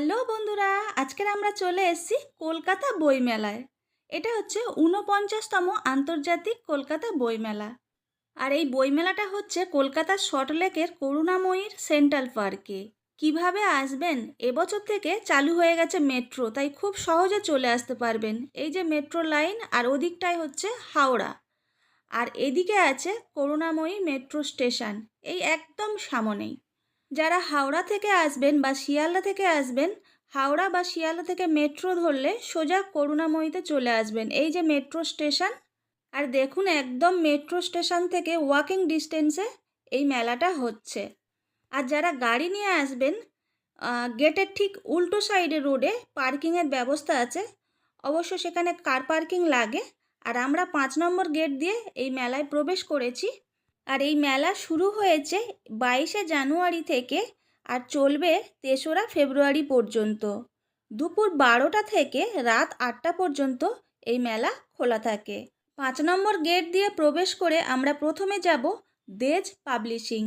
Hello বন্ধুরা, আজকের আমরা চলে এসেছি কলকাতা বইমেলায়। এটা হচ্ছে ঊনপঞ্চাশতম আন্তর্জাতিক কলকাতা বইমেলা। আর এই বইমেলাটা হচ্ছে কলকাতার সল্টলেকের করুণাময়ীর সেন্ট্রাল পার্কে। কীভাবে আসবেন? এবছর থেকে চালু হয়ে গেছে মেট্রো, তাই খুব সহজে চলে আসতে পারবেন। এই যে মেট্রো লাইন, আর ওদিকটাই হচ্ছে হাওড়া। আর এদিকে আছে করুণাময়ী মেট্রো স্টেশন, এই একদম সামনেই। যারা হাওড়া থেকে আসবেন বা শিয়ালদা থেকে আসবেন, হাওড়া বা শিয়ালদা থেকে মেট্রো ধরলে সোজা করুণাময়ীতে চলে আসবেন। এই যে মেট্রো স্টেশন, আর দেখুন একদম মেট্রো স্টেশন থেকে ওয়াকিং ডিস্টেন্সে এই মেলাটা হচ্ছে। আর যারা গাড়ি নিয়ে আসবেন গেটের ঠিক উল্টো সাইডে রোডে পার্কিংয়ের ব্যবস্থা আছে। অবশ্য সেখানে কার পার্কিং লাগে। আর আমরা পাঁচ নম্বর গেট দিয়ে এই মেলায় প্রবেশ করেছি। আর এই মেলা শুরু হয়েছে বাইশে জানুয়ারি থেকে আর চলবে তেসরা ফেব্রুয়ারি পর্যন্ত। দুপুর বারোটা থেকে রাত আটটা পর্যন্ত এই মেলা খোলা থাকে। পাঁচ নম্বর গেট দিয়ে প্রবেশ করে আমরা প্রথমে যাব দেজ পাবলিশিং।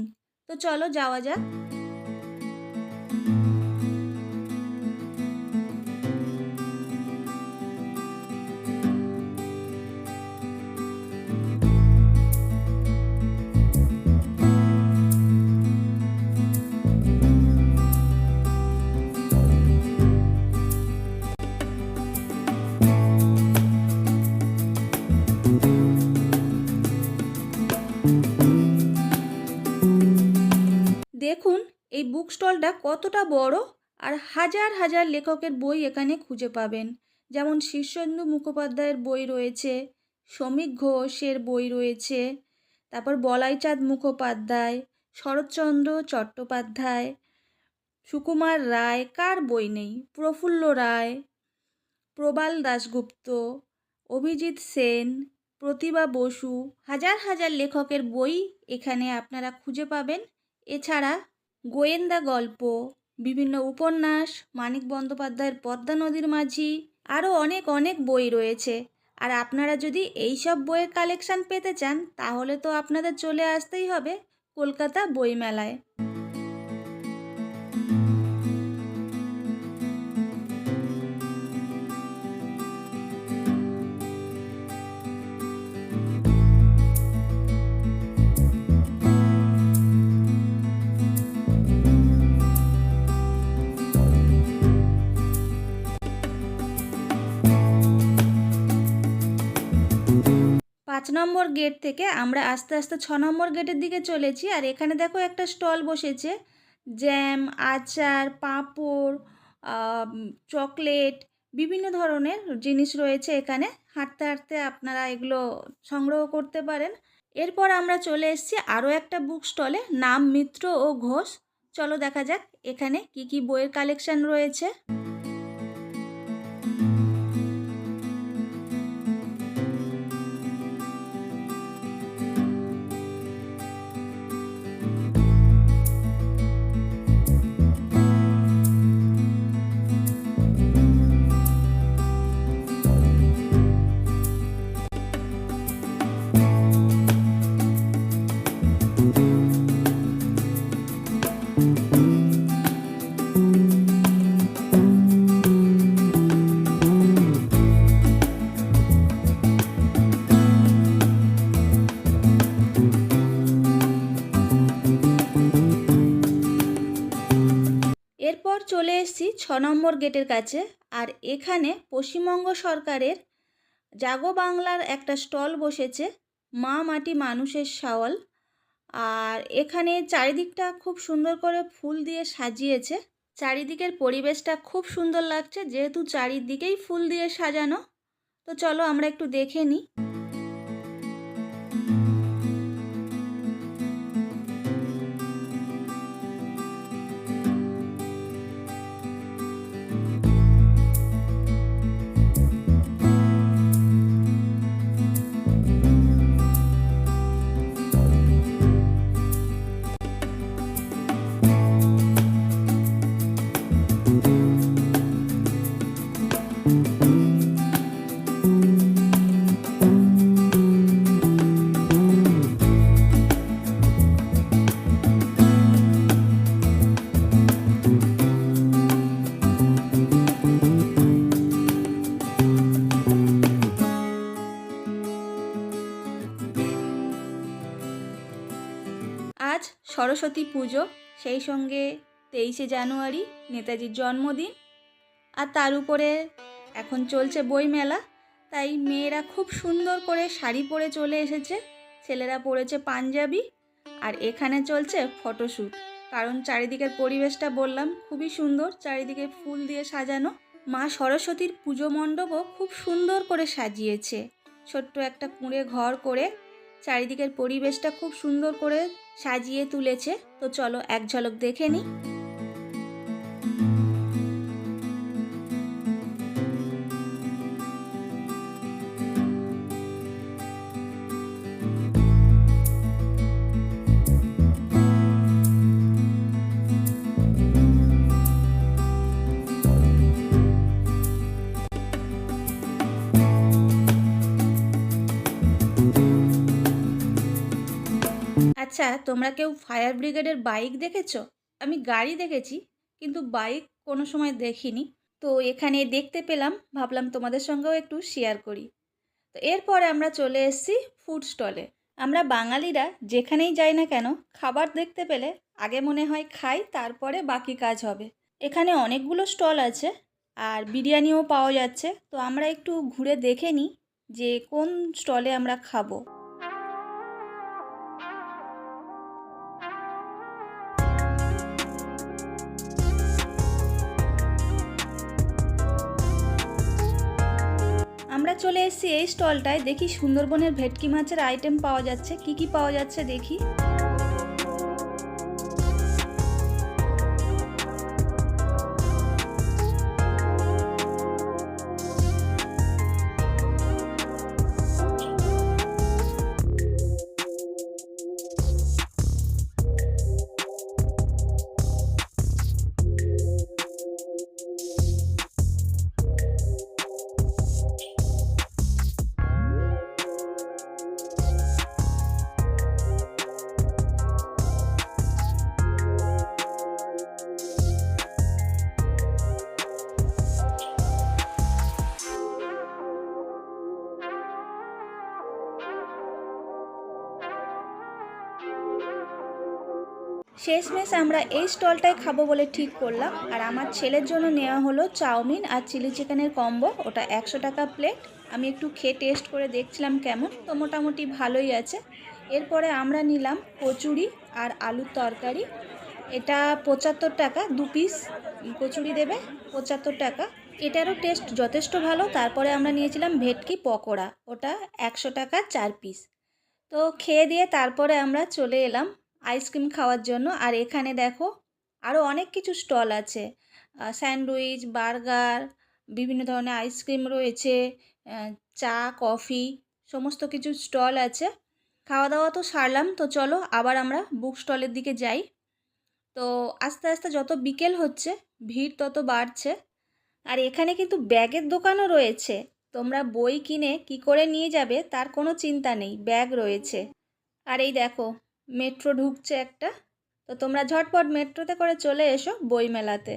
তো চলো যাওয়া যাক। এই বুক স্টলটা কতটা বড়? আর হাজার হাজার লেখকের বই এখানে খুঁজে পাবেন। যেমন শীর্ষেন্দু মুখোপাধ্যায়ের বই রয়েছে শ্রমিক ঘোষের বই রয়েছে, তারপর বলাইচাঁদ মুখোপাধ্যায়, শরৎচন্দ্র চট্টোপাধ্যায়, সুকুমার রায়, কার বই নেই? প্রফুল্ল রায়, প্রবাল দাশগুপ্ত, অভিজিৎ সেন, প্রতিভা বসু, হাজার হাজার লেখকের বই এখানে আপনারা খুঁজে পাবেন। এছাড়া গোয়েন্দা গল্প, বিভিন্ন উপন্যাস, মানিক বন্দ্যোপাধ্যায়ের পদ্মা নদীর মাঝি, আরও অনেক অনেক বই রয়েছে। আর আপনারা যদি এই সব বইয়ের কালেকশান পেতে চান, তাহলে তো আপনাদের চলে আসতেই হবে কলকাতা বইমেলায়। পাঁচ নম্বর গেট থেকে আমরা আস্তে আস্তে ছ নম্বর গেটের দিকে চলেছি আর এখানে দেখো একটা স্টল বসেছে। জ্যাম, আচার, পাঁপড় চকলেট বিভিন্ন ধরনের জিনিস রয়েছে এখানে। হাঁটতে হাঁটতে আপনারা এগুলো সংগ্রহ করতে পারেন। এরপর আমরা চলে এসেছি আরও একটা বুক স্টলে, নাম মিত্র ও ঘোষ। চলো দেখা যাক এখানে কি কি বইয়ের কালেকশন রয়েছে। চলে এসেছি ছ নম্বর গেটের কাছে। আর এখানে পশ্চিমবঙ্গ সরকারের জাগো বাংলার একটা স্টল বসেছে, মা মাটি মানুষের শাওয়াল। আর এখানে চারিদিকটা খুব সুন্দর করে ফুল দিয়ে সাজিয়েছে। চারিদিকের পরিবেশটা খুব সুন্দর লাগছে, যেহেতু চারিদিকেই ফুল দিয়ে সাজানো। তো চলো আমরা একটু দেখে নিই। সরস্বতী পুজো, সেই সঙ্গে তেইশে জানুয়ারি নেতাজির জন্মদিন। আর তার উপরে এখন চলছে বইমেলা, তাই মেয়েরা খুব সুন্দর করে শাড়ি পরে চলে এসেছে। ছেলেরা পরেছে পাঞ্জাবি আর এখানে চলছে ফটোশ্যুট। কারণ চারিদিকের পরিবেশটা বললাম, খুবই সুন্দর, চারিদিকে ফুল দিয়ে সাজানো। মা সরস্বতীর পুজো মণ্ডপও খুব সুন্দর করে সাজিয়েছে। ছোট্ট একটা কুঁড়ে ঘর করে চারিদিকের পরিবেশটা খুব সুন্দর করে সাজিয়ে তুলেছে। তো চলো এক ঝলক দেখে নিই আচ্ছা তোমরা কেউ ফায়ার ব্রিগেডের বাইক দেখেছ? আমি গাড়ি দেখেছি, কিন্তু বাইক কোনো সময় দেখিনি। তো এখানে দেখতে পেলাম, ভাবলাম তোমাদের সঙ্গেও একটু শেয়ার করি। তো এরপরে আমরা চলে এসেছি ফুড স্টলে আমরা বাঙালিরা যেখানেই যাই না কেন, খাবার দেখতে পেলে আগে মনে হয় খাই, তারপরে বাকি কাজ হবে। এখানে অনেকগুলো স্টল আছে, আর বিরিয়ানিও পাওয়া যাচ্ছে। তো আমরা একটু ঘুরে দেখে নিই যে কোন স্টলে আমরা খাব। এসেছি এই স্টলটায় দেখি সুন্দরবনের ভেটকি মাছের আইটেম পাওয়া যাচ্ছে। কি কি পাওয়া যাচ্ছে দেখি? শেষমেশ আমরা এই স্টলটায় খাব বলে ঠিক করলাম। আর আমার ছেলের জন্য নেওয়া হলো চাউমিন আর চিলি চিকেনের কম্বো। ওটা একশো টাকা প্লেট। আমি একটু খেয়ে টেস্ট করে দেখছিলাম কেমন। তো মোটামুটি ভালোই আছে। এরপরে আমরা নিলাম কচুরি আর আলুর তরকারি। এটা পঁচাত্তর টাকা দু পিস। কচুরি দেবে পঁচাত্তর টাকা। এটারও টেস্ট যথেষ্ট ভালো। তারপরে আমরা নিয়েছিলাম ভেটকি পকোড়া। ওটা একশো টাকা চার পিস। তো খেয়ে দিয়ে তারপরে আমরা চলে এলাম আইসক্রিম খাওয়ার জন্য। আর এখানে দেখো আরও অনেক কিছু স্টল আছে। স্যান্ডউইচ, বার্গার, বিভিন্ন ধরনের আইসক্রিম রয়েছে চা, কফি, সমস্ত কিছু স্টল আছে। খাওয়া দাওয়া তো সারলাম, তো চলো আবার আমরা বুক স্টলের দিকে যাই। তো আস্তে আস্তে যত বিকেল হচ্ছে, ভিড় তত বাড়ছে। আর এখানে কিন্তু ব্যাগের দোকানও রয়েছে। তোমরা বই কিনে কি করে নিয়ে যাবে তার কোনো চিন্তা নেই, ব্যাগ রয়েছে। আর এই দেখো মেট্রো ঢুকছে একটা। তো তোমরা ঝটপট মেট্রোতে করে চলে এসো বইমেলাতে।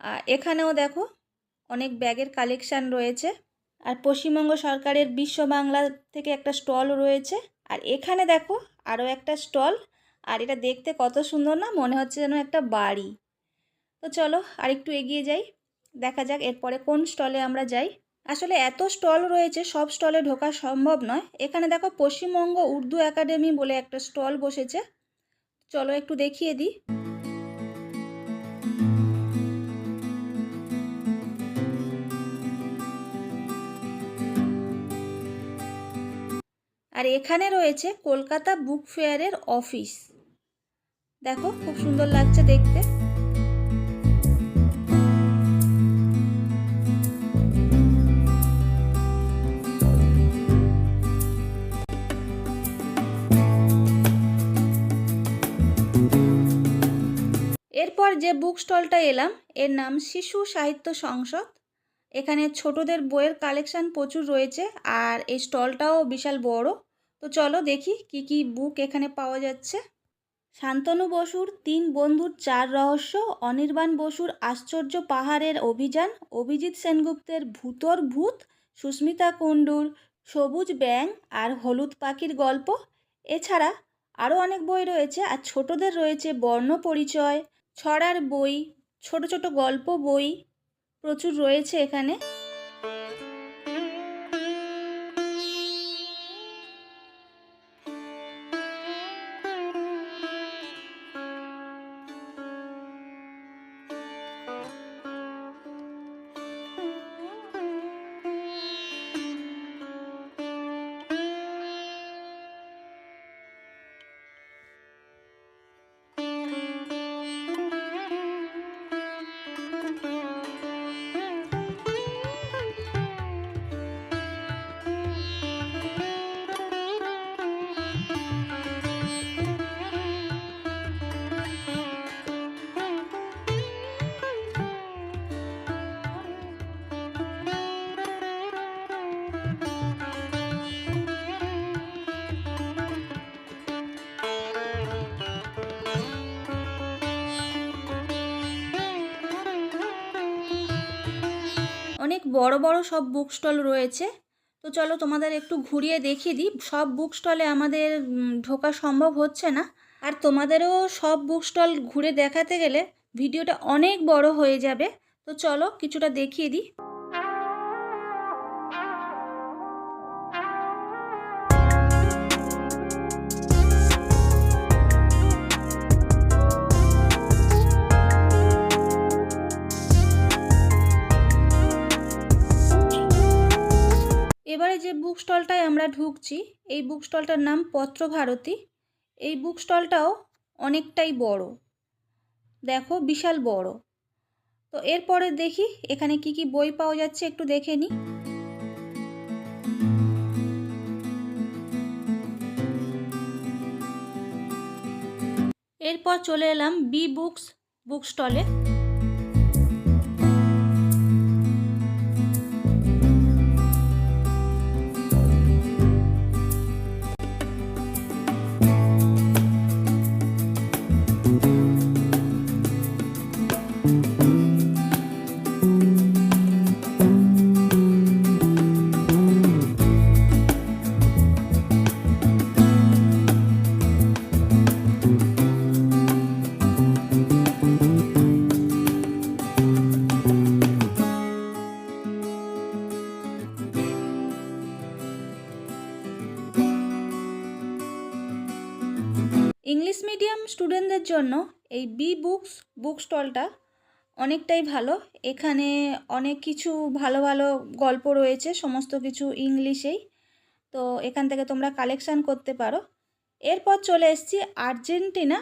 আর এখানেও দেখো অনেক ব্যাগের কালেকশান রয়েছে। আর পশ্চিমবঙ্গ সরকারের বিশ্ব বাংলা থেকে একটা স্টল রয়েছে। আর এখানে দেখো আরও একটা স্টল। আর এটা দেখতে কত সুন্দর না, মনে হচ্ছে যেন একটা বাড়ি। তো চলো আর একটু এগিয়ে যাই, দেখা যাক এরপরে কোন স্টলে আমরা যাই। আসলে এত স্টল রয়েছে, সব স্টলে ঢোকা সম্ভব নয়। এখানে দেখো পশ্চিমবঙ্গ উর্দু একাডেমি বলে একটা স্টল বসেছে। চলো একটু দেখিয়ে দিই। আর এখানে রয়েছে কলকাতা বুক ফেয়ারের অফিস। দেখো, খুব সুন্দর লাগছে দেখতে। এরপর যে বুক স্টলটা এলাম, এর নাম শিশু সাহিত্য সংসদ। এখানে ছোটদের বইয়ের কালেকশান প্রচুর রয়েছে আর এই স্টলটাও বিশাল বড়। তো চলো দেখি কি কি বুক এখানে পাওয়া যাচ্ছে। শান্তনু বসুর তিন বন্ধুর চার রহস্য, অনির্বাণ বসুর আশ্চর্য পাহাড়ের অভিযান, অভিজিৎ সেনগুপ্তের ভূতর ভূত, সুস্মিতা কুণ্ডুর সবুজ ব্যাং আর হলুদ পাখির গল্প। এছাড়া আরও অনেক বই রয়েছে আর ছোটদের রয়েছে বর্ণ পরিচয় ছড়ার বই ছোট ছোট গল্প বই প্রচুর রয়েছে এখানে। বড় বড় সব বুক স্টল রয়েছে। তো চলো তোমাদের একটু ঘুরিয়ে দেখিয়ে দিই। সব বুক স্টলে আমাদের ঢোকা সম্ভব হচ্ছে না। আর তোমাদেরও সব বুক স্টল ঘুরে দেখাতে গেলে ভিডিওটা অনেক বড় হয়ে যাবে। তো চলো কিছুটা দেখিয়ে দিই। যে বুক স্টলটায় আমরা ঢুকছি, এই বুক স্টলটার নাম পত্রভারতী। এই বুক স্টলটাও অনেকটাই বড়। দেখো, বিশাল বড়। তো এরপরে দেখি এখানে কি কি বই পাওয়া যাচ্ছে, একটু দেখে নিই এরপর চলে এলাম বি বুকস বুক স্টলে জন্য এই বি বুকস, বুক স্টলটা অনেকটাই ভালো। এখানে অনেক কিছু ভালো ভালো গল্প রয়েছে, সমস্ত কিছু ইংলিশেই। তো এখান থেকে তোমরা কালেকশান করতে পারো। এরপর চলে এসছি আর্জেন্টিনা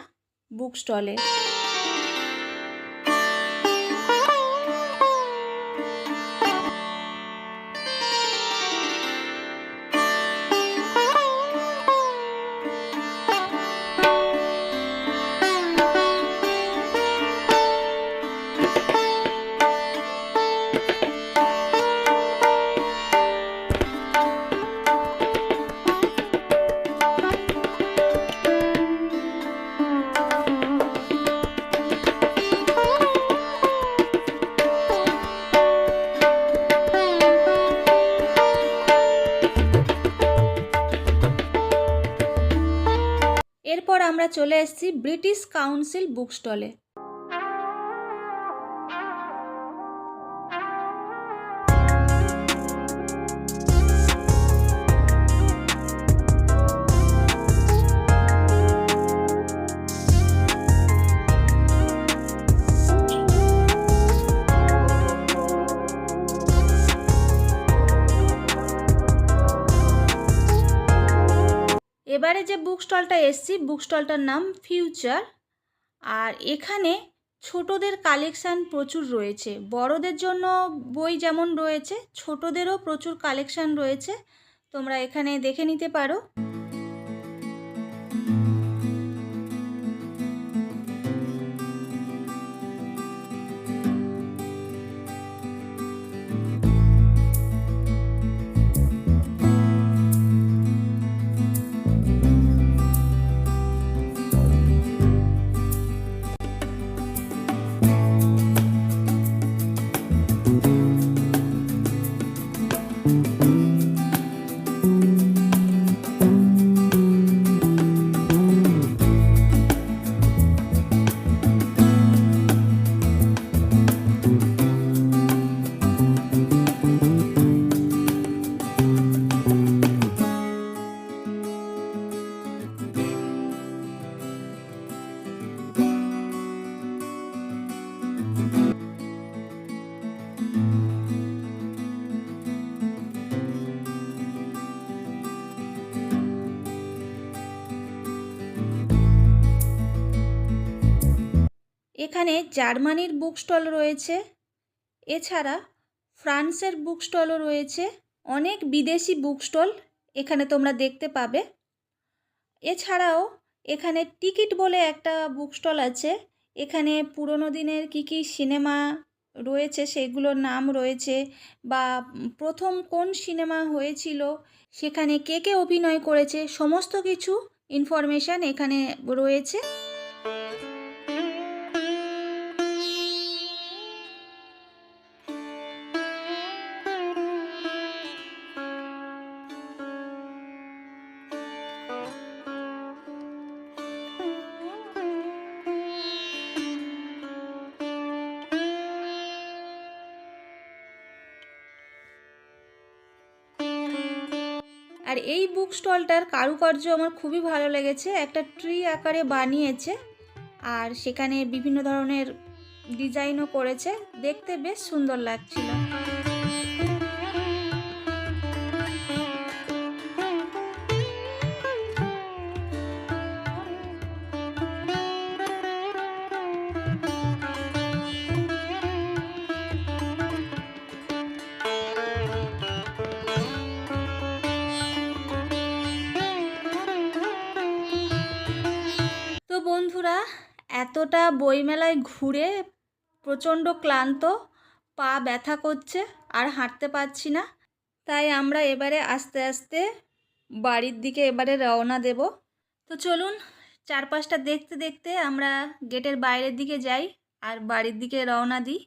বুক স্টলে। আমরা চলে এসেছি ব্রিটিশ কাউন্সিল বুক স্টলে এবারে যে বুক স্টলটা এসছি বুক স্টলটার নাম ফিউচার আর এখানে ছোটদের কালেকশান প্রচুর রয়েছে। বড়দের জন্য বই যেমন রয়েছে, ছোটদেরও প্রচুর কালেকশান রয়েছে। তোমরা এখানে দেখে নিতে পারো। এখানে জার্মানির বুক স্টল রয়েছে। এছাড়া ফ্রান্সের বুক স্টলও রয়েছে। অনেক বিদেশি বুক স্টল এখানে তোমরা দেখতে পাবে। এছাড়াও এখানে টিকিট বলে একটা বুক স্টল আছে। এখানে পুরোনো দিনের কী কী সিনেমা রয়েছে সেগুলোর নাম রয়েছে বা প্রথম কোন সিনেমা হয়েছিল সেখানে কে কে অভিনয় করেছে সমস্ত কিছু ইনফরমেশান এখানে রয়েছে। আর এই বুক স্টলটার কারুকার্য আমার খুবই ভালো লেগেছে। একটা ট্রি আকারে বানিয়েছে আর সেখানে বিভিন্ন ধরনের ডিজাইনও করেছে। দেখতে বেশ সুন্দর লাগছিল। এতটা বইমেলায় ঘুরে প্রচণ্ড ক্লান্ত, পা ব্যথা করছে, আর হাঁটতে পারছি না। তাই আমরা এবারে আস্তে আস্তে বাড়ির দিকে এবারে রওনা দেব। তো চলুন, চারপাশটা দেখতে দেখতে আমরা গেটের বাইরের দিকে যাই আর বাড়ির দিকে রওনা দিই।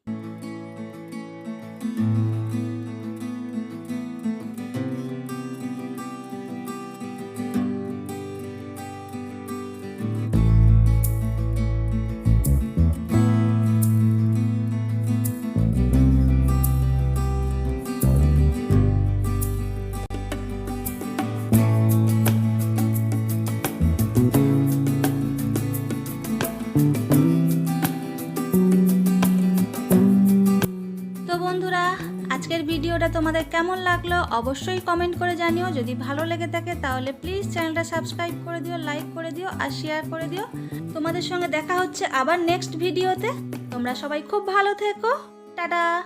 ভিডিওটা তোমাদের কেমন লাগল অবশ্যই কমেন্ট করে জানিও। যদি ভালো লেগে থাকে তাহলে প্লিজ চ্যানেলটা সাবস্ক্রাইব করে দিও লাইক করে দিও আর শেয়ার করে দিও। তোমাদের সঙ্গে দেখা হচ্ছে আবার নেক্সট ভিডিওতে তোমরা সবাই খুব ভালো থেকো। টাটা!